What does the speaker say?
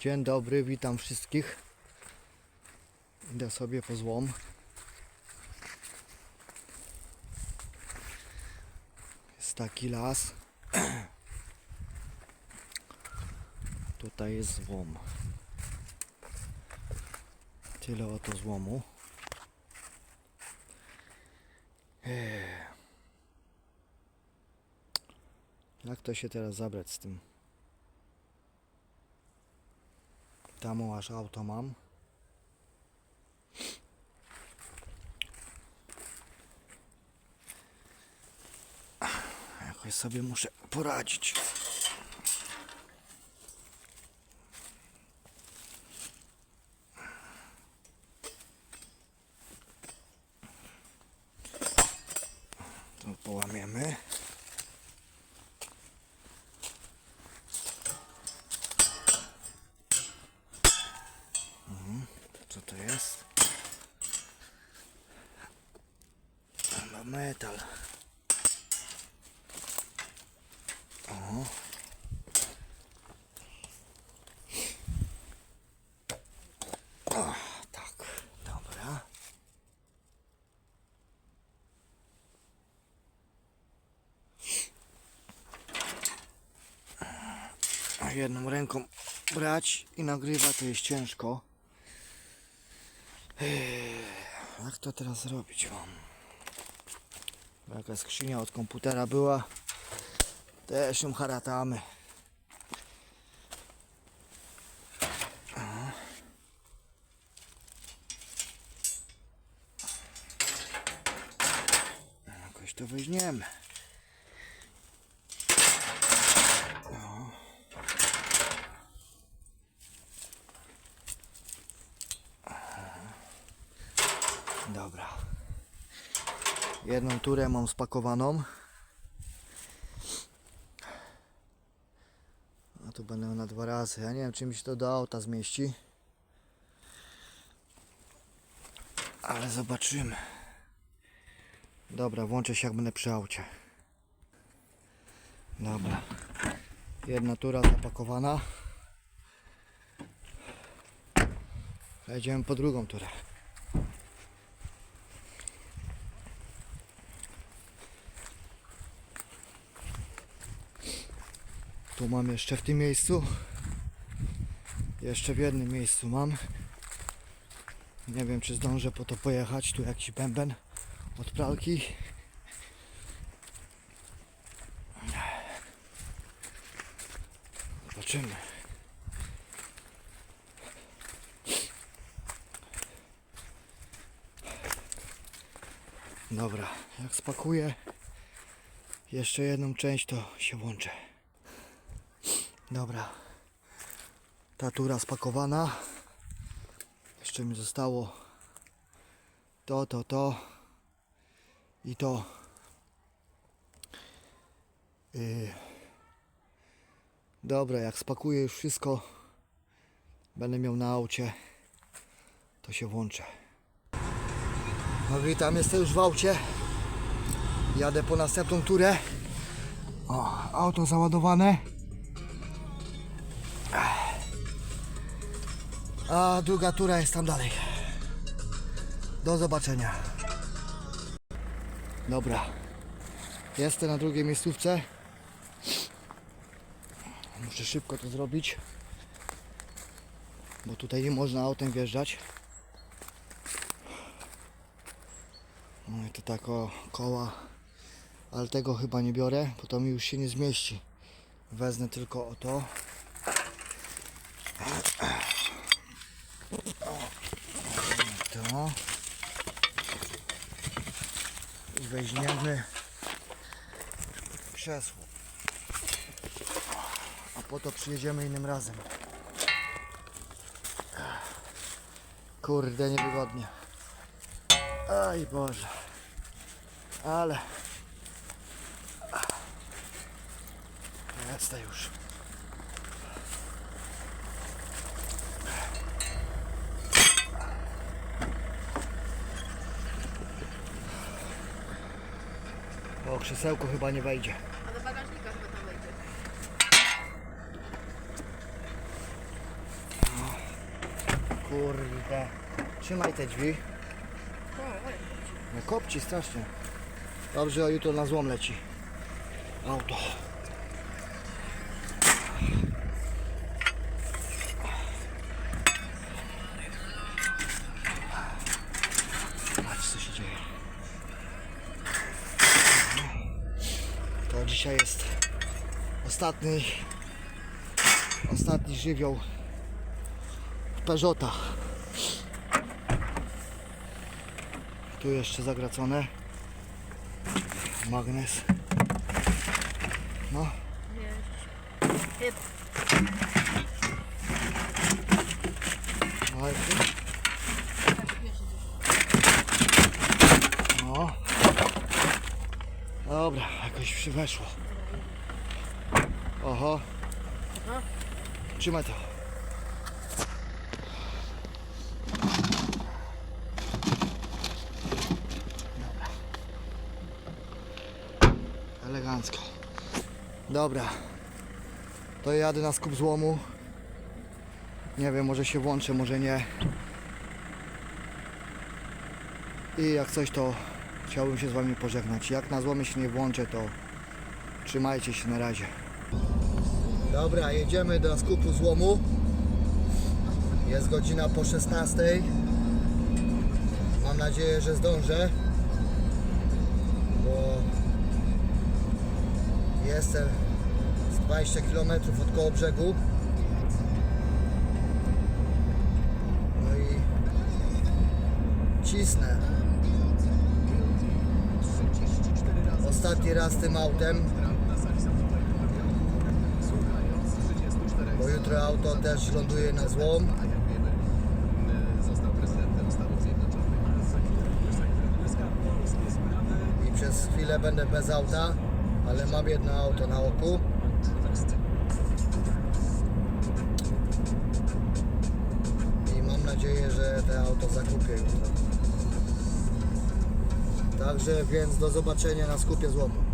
Dzień dobry, witam wszystkich. Idę sobie po złom. Jest taki las. Tutaj jest złom. Tyle oto złomu. Jak to się teraz zabrać z tym? Tam aż auto mam. Jakoś sobie muszę poradzić. To połamiemy. Co to jest? Chyba metal. O. O, tak, dobra. Jedną ręką brać i nagrywa to jest ciężko. Jak to teraz zrobić mam? Jaka skrzynia od komputera była. Też ją haratamy. Jakoś to weźmiemy. O. Dobra. Jedną turę mam spakowaną. A tu będę na dwa razy. Ja nie wiem, czy mi się to do auta zmieści. Ale zobaczymy. Dobra, włączę się jak będę przy aucie. Dobra. Jedna tura zapakowana. Jedziemy po drugą turę. Tu mam jeszcze w tym miejscu. Jeszcze w jednym miejscu mam. Nie wiem czy zdążę po to pojechać. Tu jakiś bęben od pralki. Zobaczymy. Dobra, jak spakuję jeszcze jedną część, to się włączę. Dobra. Ta tura spakowana. Jeszcze mi zostało to, to, to i to. Yy. Dobra, jak spakuję już wszystko, będę miał na aucie, to się włączę. No witam, jestem już w aucie. Jadę po następną turę. O, auto załadowane. A druga tura jest tam dalej. Do zobaczenia. Dobra. Jestem na drugiej miejscówce. Muszę szybko to zrobić. Bo tutaj nie można autem wjeżdżać. No i to tak o koła. Ale tego chyba nie biorę, bo to mi już się nie zmieści. Wezmę tylko o to. To. I weźmiemy krzesło. A po to przyjedziemy innym razem. Kurde, niewygodnie. Aj Boże. Ale. Jest to już. O, krzesełko chyba nie wejdzie. A do bagażnika chyba tam wejdzie. Kurde. Trzymaj te drzwi. No kopci strasznie. Dobrze, a jutro na złom leci. Auto. Dzisiaj jest ostatni ostatni żywioł w Peugeotach. Tu jeszcze zagracone. Magnes. No. No. Dobra, jakoś się weszło. Oho. Trzymaj to. Elegancko. Dobra. To ja jadę na skup złomu. Nie wiem, może się włączę, może nie. I jak coś, to chciałbym się z Wami pożegnać. Jak na złomie się nie włączę, to trzymajcie się na razie. Dobra, jedziemy do skupu złomu. Jest godzina po 16. Mam nadzieję, że zdążę, bo jestem z 20 km od koło brzegu. No i cisnę. Ostatni raz tym autem, bo jutro auto też ląduje na złom. I przez chwilę będę bez auta, ale mam jedno auto na oku. I mam nadzieję, że te auto zakupię jutro. Także więc do zobaczenia na skupie złomu.